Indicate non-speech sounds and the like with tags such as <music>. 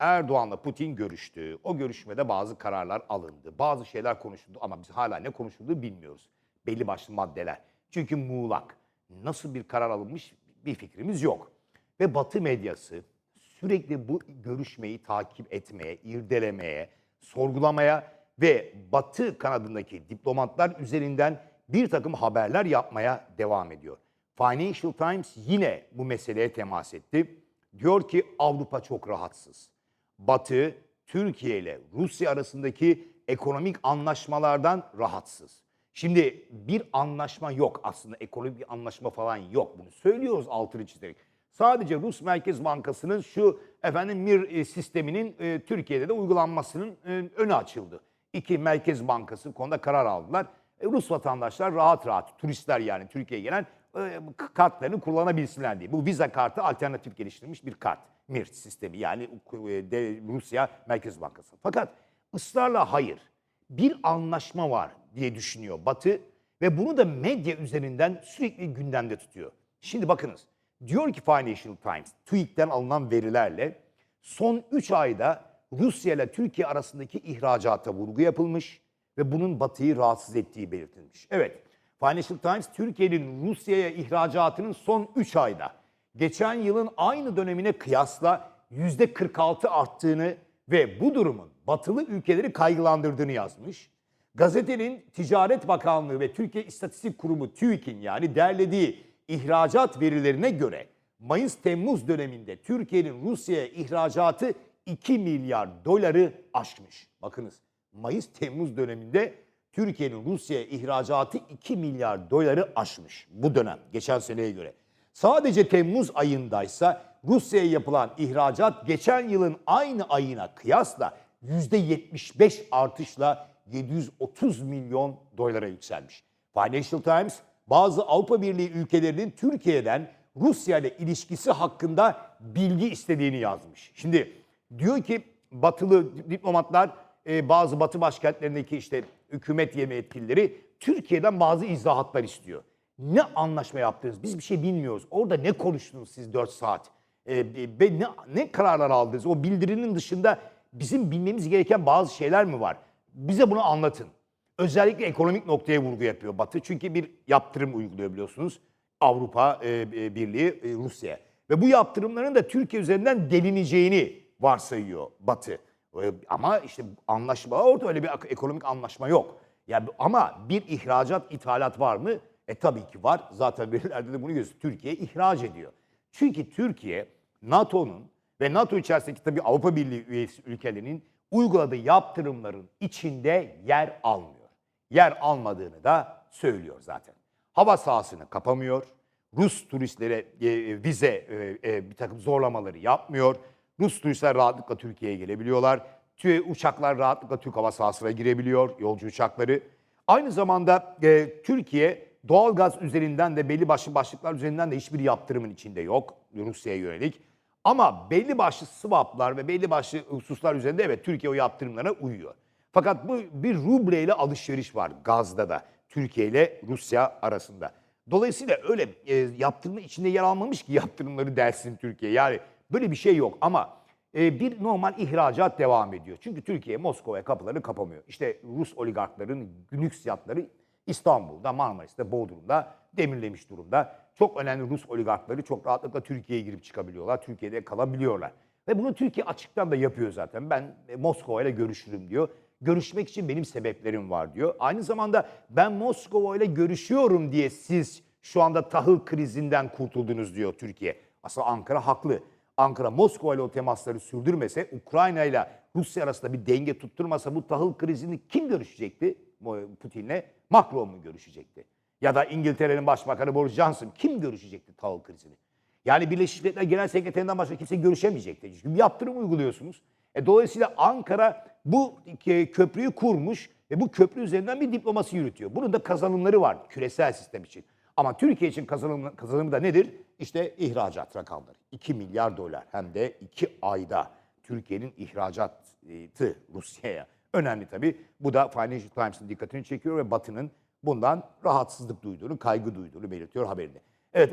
Erdoğan'la Putin görüştü. O görüşmede bazı kararlar alındı. Bazı şeyler konuşuldu ama biz hala ne konuşulduğu bilmiyoruz. Belli başlı maddeler. Çünkü muğlak. Nasıl bir karar alınmış bir fikrimiz yok. Ve Batı medyası sürekli bu görüşmeyi takip etmeye, irdelemeye, sorgulamaya ve Batı kanadındaki diplomatlar üzerinden bir takım haberler yapmaya devam ediyor. Financial Times yine bu meseleye temas etti. Diyor ki Avrupa çok rahatsız. Batı, Türkiye ile Rusya arasındaki ekonomik anlaşmalardan rahatsız. Şimdi bir anlaşma yok aslında ekonomik bir anlaşma falan yok bunu söylüyoruz altını çizerek. Sadece Rus Merkez Bankası'nın şu efendim MIR e, sisteminin e, Türkiye'de de uygulanmasının e, önü açıldı. İki Merkez Bankası konuda karar aldılar. E, Rus vatandaşlar rahat rahat turistler yani Türkiye'ye gelen kartlarını kullanabilsinler diye. Bu Visa kartı alternatif geliştirilmiş bir kart. MIR sistemi yani e, Rusya Merkez Bankası. Fakat ısrarla hayır bir anlaşma var diye düşünüyor Batı ve bunu da medya üzerinden sürekli gündemde tutuyor. Şimdi bakınız diyor ki Financial Times TÜİK'ten alınan verilerle son 3 ayda Rusya ile Türkiye arasındaki ihracata vurgu yapılmış ve bunun Batı'yı rahatsız ettiği belirtilmiş. Evet Financial Times Türkiye'nin Rusya'ya ihracatının son 3 ayda geçen yılın aynı dönemine kıyasla %46 arttığını ve bu durumun batılı ülkeleri kaygılandırdığını yazmış. Gazetenin Ticaret Bakanlığı ve Türkiye İstatistik Kurumu TÜİK'in yani derlediği ihracat verilerine göre Mayıs-Temmuz döneminde Türkiye'nin Rusya'ya ihracatı 2 milyar doları aşmış. Bakınız Mayıs-Temmuz döneminde Türkiye'nin Rusya'ya ihracatı 2 milyar doları aşmış bu dönem geçen seneye göre. Sadece Temmuz ayındaysa Rusya'ya yapılan ihracat geçen yılın aynı ayına kıyasla %75 artışla 730 milyon dolara yükselmiş. Financial Times bazı Avrupa Birliği ülkelerinin Türkiye'den Rusya ile ilişkisi hakkında bilgi istediğini yazmış. Şimdi diyor ki batılı diplomatlar e, bazı batı başkentlerindeki işte hükümet yeme yetkilileri Türkiye'den bazı izahatlar istiyor. Ne anlaşma yaptınız? Biz bir şey bilmiyoruz. Orada ne konuştunuz siz 4 saat? E, ve ne, ne kararlar aldınız? O bildirinin dışında bizim bilmemiz gereken bazı şeyler mi var? Bize bunu anlatın. Özellikle ekonomik noktaya vurgu yapıyor Batı. Çünkü bir yaptırım uyguluyor biliyorsunuz. Avrupa e, e, Birliği e, Rusya'ya. Ve bu yaptırımların da Türkiye üzerinden delineceğini varsayıyor Batı. E, Ama işte anlaşma orada öyle bir ekonomik anlaşma yok. Ya ama bir ihracat ithalat var mı? E tabii ki var. Zaten <laughs> verilerde de bunu gösteriyor. Türkiye ihraç ediyor. Çünkü Türkiye NATO'nun ve NATO içerisindeki tabii Avrupa Birliği üyesi ülkelerinin uyguladığı yaptırımların içinde yer almıyor. Yer almadığını da söylüyor zaten. Hava sahasını kapamıyor. Rus turistlere e, vize e, e, bir takım zorlamaları yapmıyor. Rus turistler rahatlıkla Türkiye'ye gelebiliyorlar. Tü- Uçaklar rahatlıkla Türk hava sahasına girebiliyor, yolcu uçakları. Aynı zamanda e, Türkiye doğalgaz üzerinden de belli başlı başlıklar üzerinden de hiçbir yaptırımın içinde yok Rusya'ya yönelik. Ama belli başlı swaplar ve belli başlı hususlar üzerinde evet Türkiye o yaptırımlara uyuyor. Fakat bu bir rubleyle alışveriş var gazda da Türkiye ile Rusya arasında. Dolayısıyla öyle e, yaptırımın içinde yer almamış ki yaptırımları dersin Türkiye. Yani böyle bir şey yok ama e, bir normal ihracat devam ediyor. Çünkü Türkiye Moskova'ya kapıları kapamıyor. İşte Rus oligarkların lüks yatları İstanbul'da, Marmaris'te, Bodrum'da demirlemiş durumda. Çok önemli Rus oligarkları çok rahatlıkla Türkiye'ye girip çıkabiliyorlar. Türkiye'de kalabiliyorlar. Ve bunu Türkiye açıktan da yapıyor zaten. Ben e, Moskova ile görüşürüm diyor. Görüşmek için benim sebeplerim var diyor. Aynı zamanda ben Moskova ile görüşüyorum diye siz şu anda tahıl krizinden kurtuldunuz diyor Türkiye. Aslında Ankara haklı. Ankara Moskova ile o temasları sürdürmese, Ukrayna ile Rusya arasında bir denge tutturmasa bu tahıl krizini kim görüşecekti Putin'le? Macron mu görüşecekti? Ya da İngiltere'nin Başbakanı Boris Johnson kim görüşecekti tahıl krizini? Yani Birleşmiş Milletler Genel Sekreterinden başka kimse görüşemeyecekti. Çünkü yaptırım uyguluyorsunuz. E, dolayısıyla Ankara bu e, köprüyü kurmuş ve bu köprü üzerinden bir diplomasi yürütüyor. Bunun da kazanımları var küresel sistem için. Ama Türkiye için kazanım, kazanımı da nedir? İşte ihracat rakamları. 2 milyar dolar hem de 2 ayda Türkiye'nin ihracatı Rusya'ya. Önemli tabii. Bu da Financial Times'ın dikkatini çekiyor ve Batı'nın bundan rahatsızlık duyduğunu, kaygı duyduğunu belirtiyor haberinde. Evet